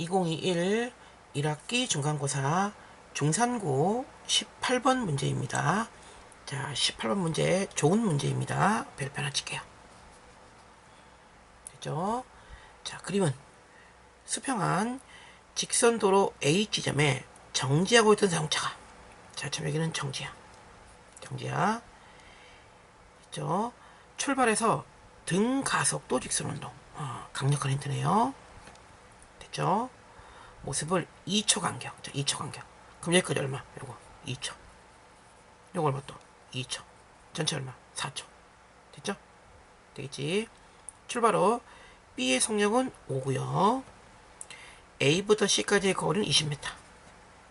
2021 1학기 중간고사 중산고 18번 문제입니다. 자, 18번 문제 좋은 문제입니다. 별표 하나 칠게요. 됐죠? 자, 그림은 수평한 직선도로 A 지점에 정지하고 있던 자동차가 자, 참 여기는 정지야. 정지야. 됐죠? 출발해서 등 가속도 직선 운동. 어, 강력한 힌트네요. 됐죠? 모습을 2초 간격. 자, 2초 간격. 그럼 여기까지 얼마? 요거 2초. 요거 얼마 또? 2초. 전체 얼마? 4초. 됐죠? 되겠지? 출발 후 B의 속력은 5고요. A부터 C까지의 거리는 20m.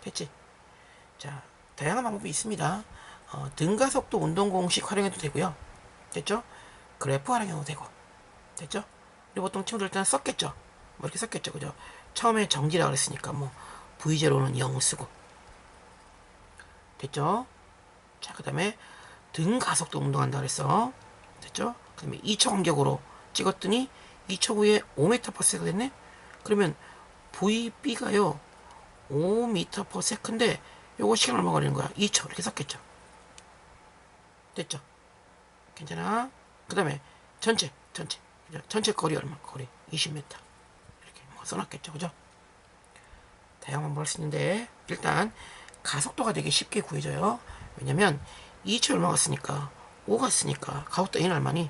됐지? 자, 다양한 방법이 있습니다. 어, 등가속도 운동 공식 활용해도 되고요. 됐죠? 그래프 활용해도 되고. 됐죠? 우리 보통 친구들 일단 썼겠죠? 뭐 이렇게 썼겠죠? 그죠? 처음에 정지라 그랬으니까 뭐 V0는 0 쓰고. 됐죠? 자, 그 다음에 등 가속도 운동한다 그랬어. 됐죠? 그 다음에 2초 간격으로 찍었더니 2초 후에 5m/s가 됐네? 그러면 VB가요 5m/s인데 요거 시간 얼마 걸리는 거야? 2초 이렇게 썼겠죠? 됐죠? 괜찮아? 그 다음에 전체 전체? 전체 거리 얼마? 거리 20m 이렇게 뭐 써놨겠죠 그죠? 다양한 방법을 수 있는데 일단 가속도가 되게 쉽게 구해져요 왜냐면 2초 얼마 갔으니까 5 갔으니까 가속도 A는 얼마니?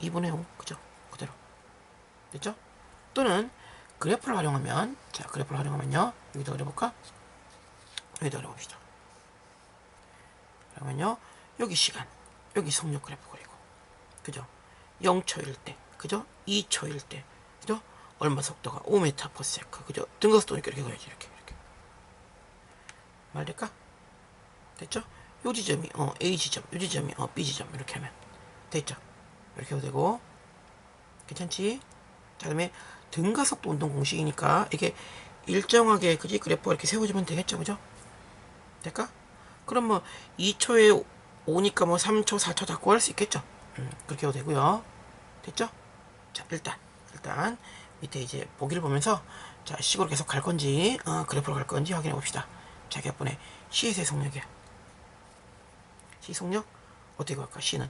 2분의 5 그죠? 그대로 됐죠? 또는 그래프를 활용하면 자 그래프를 활용하면요 여기다 그려볼까? 여기다 그려봅시다 그러면요 여기 시간 여기 속력 그래프 그리고 그죠 0초일 때 그죠 2초일 때 얼마 속도가? 5m/s 그죠? 등가속도니까 이렇게 그려야지 이렇게 이렇게. 말 될까? 됐죠? 요 지점이 어 A 지점 요 지점이 어 B 지점. 이렇게 하면 됐죠? 이렇게 해도 되고. 괜찮지? 자 그다음에 등가속도 운동 공식이니까 이게 일정하게 그지? 그래프가 이렇게 세워지면 되겠죠? 그죠? 될까? 그럼 뭐 2초에 5니까 뭐 3초 4초 다 구할 수 있겠죠? 음, 그렇게 해도 되고요. 됐죠? 자 일단 일단 밑에 이제 보기를 보면서 자 식으로 계속 갈 건지 어, 그래프로 갈 건지 확인해 봅시다. 자 격분의 C에서의 속력이야. C 속력? 어떻게 구할까? C는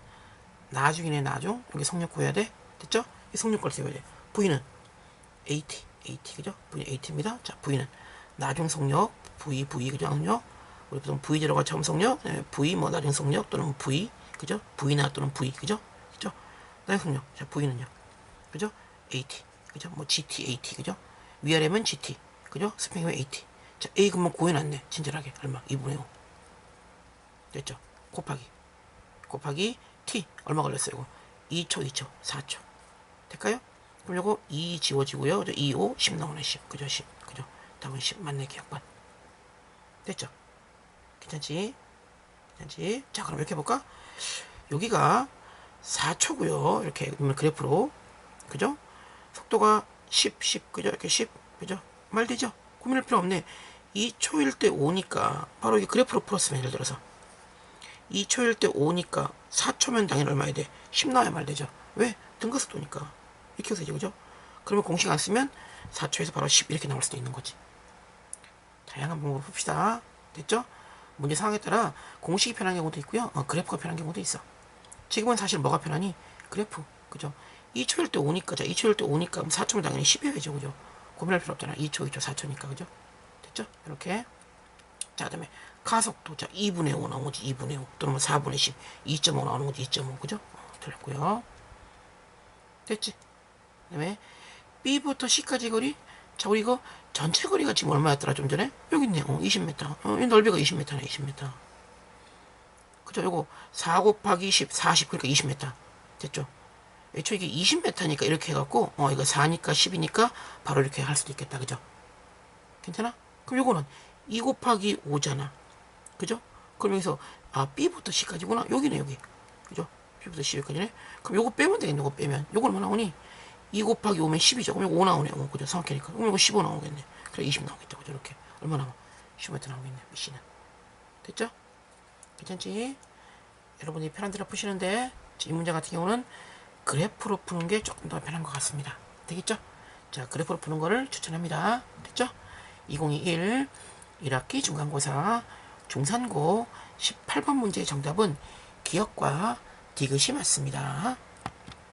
나중이네 나중? 여기 속력 구해야 돼? 됐죠? 이 속력 걸 세워야 돼. V는 AT AT 그죠? V는 AT입니다. 자 V는 나중 속력 V V 그죠? 속력? 우리 보통 V 제로가 처음 속력 네, V 뭐 나중 속력 또는 V 그죠? V나 또는 V 그죠? 그죠? 나중 속력. 자 V는요? 그죠? AT 그죠? 뭐 GT AT 그죠? 위아래면 GT 그죠? 스팽이면 AT 자 A 그러면 구해놨네 친절하게. 얼마? 2분의 5 됐죠? 곱하기. 곱하기 T. 얼마 걸렸어요 이거? 2초 2초 4초. 될까요? 그럼 요거 2 지워지고요. 그죠? 2 5 10 나오네 10 그죠? 10 그죠? 답은 10 맞네 기억반 됐죠? 괜찮지? 괜찮지? 자 그럼 이렇게 해볼까? 여기가 4초고요. 이렇게 그래프로. 그죠 속도가 10 10 그죠 이렇게 10 그죠 말 되죠 고민할 필요 없네 2초일 때 5니까 바로 이 그래프로 풀었으면 예를 들어서 2초일 때 5니까 4초면 당연히 얼마야 돼? 10 나와야 말 되죠. 왜? 등가속도니까. 이렇게 해서 되죠. 그죠? 그러면 공식 안 쓰면 4초에서 바로 10 이렇게 나올 수도 있는 거지. 다양한 방법으로 풉시다. 됐죠? 문제 상황에 따라 공식이 편한 경우도 있고요. 어, 그래프가 편한 경우도 있어. 지금은 사실 뭐가 편하니? 그래프. 그죠? 2초일 때 5니까, 자, 2초일 때 5니까 4초면 당연히 10이어야죠. 그죠? 고민할 필요 없잖아. 2초, 2초, 4초니까. 그죠? 됐죠? 이렇게. 자, 그 다음에 가속도. 자, 2분의 5 나오는 거지. 2분의 5. 또는 뭐 4분의 10. 2.5 나오는 거지. 2.5. 그죠? 어, 틀렸고요. 됐지? 그 다음에 B부터 C까지 거리. 자, 우리 이거 전체 거리가 지금 얼마였더라? 좀 전에? 여기 있네. 어, 20m. 어, 이 넓이가 20m네. 20m. 그죠? 요거 4 곱하기 10. 40. 그러니까 20m. 됐죠? 애초에 이게 20m니까 이렇게 해갖고, 어, 이거 4니까 10이니까 바로 이렇게 할 수도 있겠다. 그죠? 괜찮아? 그럼 요거는 2 곱하기 5잖아. 그죠? 그럼 여기서 아 B부터 C까지구나. 여기네 여기. 그죠? B부터 C 여기까지네. 그럼 요거 빼면 되겠네. 요거 빼면. 요거 얼마 나오니? 2 곱하기 5면 10이죠. 그럼 요거 5 나오네. 어, 그죠? 정확하니까. 그럼 요거 15 나오겠네. 그래 20 나오겠죠. 그죠? 이렇게. 얼마 나와? 15m 나오겠네. C는. 됐죠? 괜찮지? 여러분이 편한 대로 푸시는데 이 문제 같은 경우는 그래프로 푸는 게 조금 더 편한 것 같습니다. 되겠죠? 자, 그래프로 푸는 거를 추천합니다. 됐죠? 2021 1학기 중간고사 중산고 18번 문제의 정답은 기억과 디귿이 맞습니다.